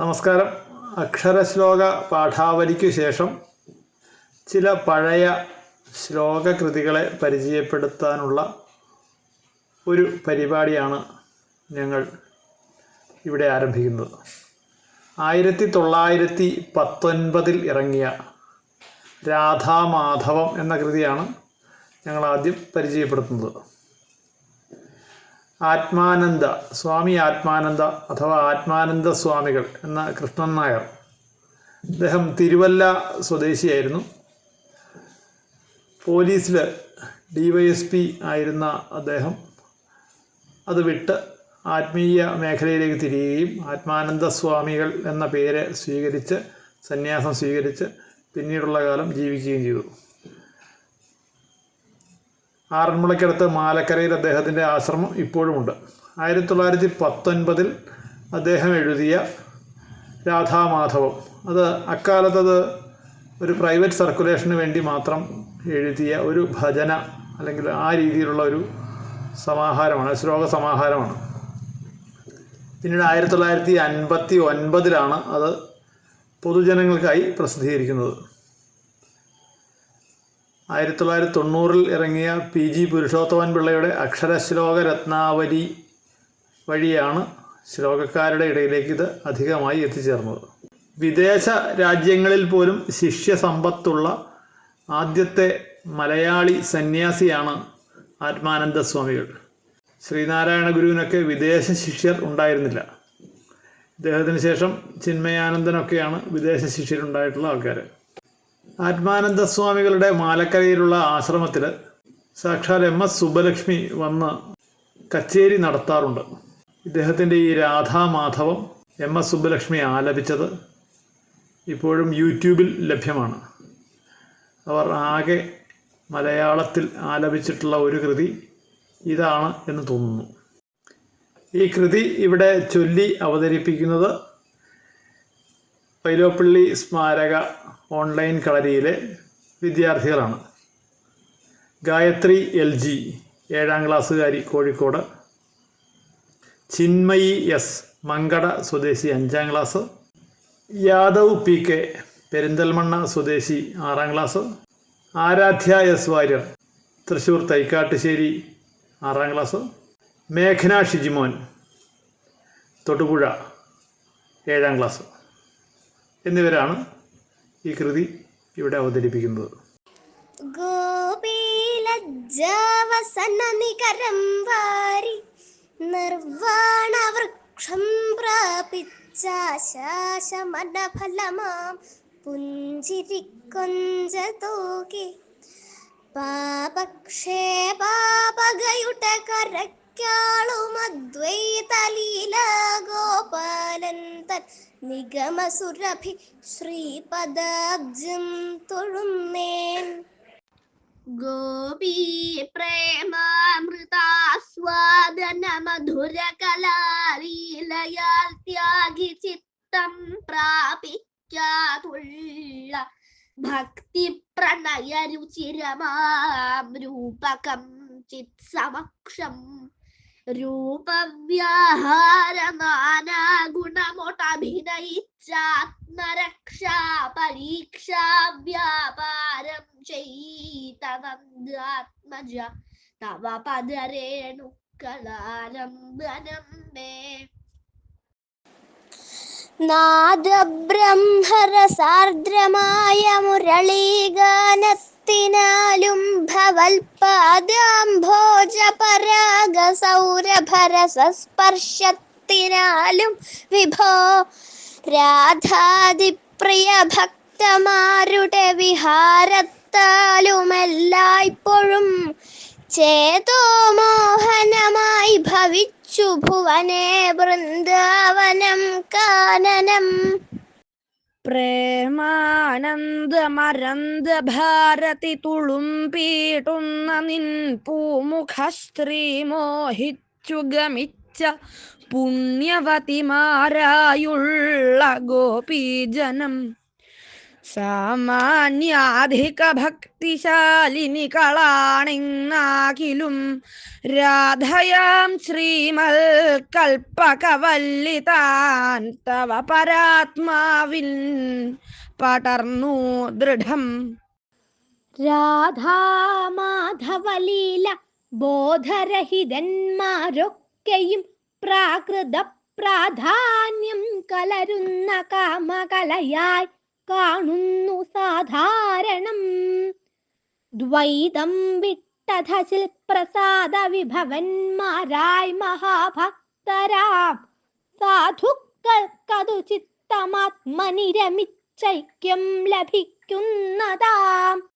നമസ്കാരം. അക്ഷരശ്ലോക പാഠാവലിക്ക് ശേഷം ചില പഴയ ശ്ലോകകൃതികളെ പരിചയപ്പെടുത്താനുള്ള ഒരു പരിപാടിയാണ് ഞങ്ങൾ ഇവിടെ ആരംഭിക്കുന്നത്. ആയിരത്തി തൊള്ളായിരത്തി പത്തൊൻപതിൽ ഇറങ്ങിയ രാധാമാധവം എന്ന കൃതിയാണ് ഞങ്ങൾ ആദ്യം പരിചയപ്പെടുത്തുന്നത്. ആത്മാനന്ദ സ്വാമി ആത്മാനന്ദ അഥവാ ആത്മാനന്ദ സ്വാമികൾ എന്ന കൃഷ്ണൻ നായർ. അദ്ദേഹം തിരുവല്ല സ്വദേശിയായിരുന്നു. പോലീസിൽ ഡി വൈ എസ് പി ആയിരുന്ന അദ്ദേഹം അത് വിട്ട് ആത്മീയ മേഖലയിലേക്ക് തിരിയുകയും ആത്മാനന്ദ സ്വാമികൾ എന്ന പേര് സ്വീകരിച്ച് സന്യാസം സ്വീകരിച്ച് പിന്നീടുള്ള കാലം ജീവിക്കുകയും ചെയ്തു. ആറന്മുളയ്ക്കടുത്ത് മാലക്കരയിൽ അദ്ദേഹത്തിന്റെ ആശ്രമം ഇപ്പോഴുമുണ്ട്. ആയിരത്തി തൊള്ളായിരത്തി പത്തൊൻപതിൽ അദ്ദേഹം എഴുതിയ രാധാമാധവം. അത് അക്കാലത്തത് ഒരു പ്രൈവറ്റ് സർക്കുലേഷന് വേണ്ടി മാത്രം എഴുതിയ ഒരു ഭജന അല്ലെങ്കിൽ ആ രീതിയിലുള്ള ഒരു സമാഹാരമാണ് ശ്ലോക സമാഹാരമാണ്. പിന്നീട് ആയിരത്തി തൊള്ളായിരത്തി അൻപത്തി ഒൻപതിലാണ് അത് പൊതുജനങ്ങൾക്കായി പ്രസിദ്ധീകരിക്കുന്നത്. ആയിരത്തി തൊള്ളായിരത്തി തൊണ്ണൂറിൽ ഇറങ്ങിയ പി. ജി. പുരുഷോത്തമൻ പിള്ളയുടെ അക്ഷരശ്ലോക രത്നാവലി വഴിയാണ് ശ്ലോകക്കാരുടെ ഇടയിലേക്ക് ഇത് അധികമായി എത്തിച്ചേർന്നത്. വിദേശ രാജ്യങ്ങളിൽ പോലും ശിഷ്യസമ്പത്തുള്ള ആദ്യത്തെ മലയാളി സന്യാസിയാണ് ആത്മാനന്ദ സ്വാമികൾ. ശ്രീനാരായണ ഗുരുവിനൊക്കെ വിദേശ ശിഷ്യർ ഉണ്ടായിരുന്നില്ല. ഇദ്ദേഹത്തിന് ശേഷം ചിന്മയാനന്ദനൊക്കെയാണ് വിദേശ ശിഷ്യരുണ്ടായിട്ടുള്ള ആൾക്കാർ ആത്മാനന്ദ സ്വാമികളുടെ മാലക്കരയിലുള്ള ആശ്രമത്തിൽ സാക്ഷാൽ എം എസ് സുബ്ബലക്ഷ്മി വന്ന് കച്ചേരി നടത്താറുണ്ട്. ഇദ്ദേഹത്തിന്റെ ഈ രാധാമാധവം എം എസ് സുബ്ബലക്ഷ്മി ആലപിച്ചത് ഇപ്പോഴും യൂട്യൂബിൽ ലഭ്യമാണ്. അവർ ആകെ മലയാളത്തിൽ ആലപിച്ചിട്ടുള്ള ഒരു കൃതി ഇതാണ് എന്ന് തോന്നുന്നു. ഈ കൃതി ഇവിടെ ചൊല്ലി അവതരിപ്പിക്കുന്നത് വൈലോപ്പള്ളി സ്മാരക ഓൺലൈൻ കളരിയിലെ വിദ്യാർത്ഥികളാണ്. ഗായത്രി എൽ ജി ഏഴാം ക്ലാസ്സുകാരി കോഴിക്കോട്. ചിന്മയി എസ് മങ്കട സ്വദേശി അഞ്ചാം class. Yadav P K Perinthalmanna സ്വദേശി ആറാം ക്ലാസ്. ആരാധ്യ എസ് വാര്യർ തൃശ്ശൂർ തൈക്കാട്ടുശ്ശേരി ആറാം ക്ലാസ്. മേഘന ഷിജിമോൻ തൊടുപുഴ ഏഴാം ക്ലാസ്. എന്നിവരാണ് ഈ കൃതി ഇവിടെ അവതരിപ്പിക്കുന്നത്. ഗോപീലജ്ജാവസനനികരം വാരി നിർവാണവൃക്ഷം കരക്കാളുമദ്വൈതലീല നിഗമസുരഭി ശ്രീപദാബ്ജം തൊഴുന്നേൻ. ഗോപീ കലാലീലയാൽ ത്യാഗി ചിത്തം പ്രാപിക്കാതുള്ള ഭക്തി പ്രണയരുചിരമാം രൂപകം ചിത് സമക്ഷം രൂപവ്യാഹാര നാനാ ഗുണമൊട്ടഭിനയിച്ചാത്മരക്ഷാ പരീക്ഷാ വ്യാപാരം ചെയ്തവന്താത്മജ. തവ പദരേണുക്കളാലംബനം മേ നാദബ്രഹ്മരസാർദ്രമായ സൗരഭരസസ്പർശത്തിനാലും വിഭോ രാധാതിപ്രിയ ഭക്തമാരുടെ വിഹാരത്താലുമെല്ലായ്പ്പോഴും ചേതോ മോഹനമായി ഭവിച്ചു ഭുവനെ വൃന്ദാവനം കാനനം. പ്രേമാനന്ദമരന്ത ഭാരതി തുളുമ്പീട്ടുന്ന നിൻ പൂമുഖ സ്ത്രീ മോഹിച്ചു ഗമിച്ച പുണ്യവതിമാരായുള്ള ഗോപീജനം. സാമാന്യാധിക ഭക്തിശാലിനി കളാണിന്നാകിലും രാധയാം ശ്രീമൽ കൽപ്പകവല്ലിതാൻ തവ പരാത്മാവിൻ പടർന്നു ദൃഢം. രാധാമാധവലീല ബോധരഹിതന്മാരൊക്കെയും പ്രാകൃത പ്രാധാന്യം കലരുന്ന കാമകലയായി കാണുന്നു സാധാരണം. ദ്വൈതം വിട്ടധശിൽ പ്രസാദ വിഭവന്മാരായി മഹാഭക്തരാം. സാധുക്കൾക്കതു ചിത്തമാത്മനിരമിച്ചൈക്യം ലഭിക്കുന്നതാം.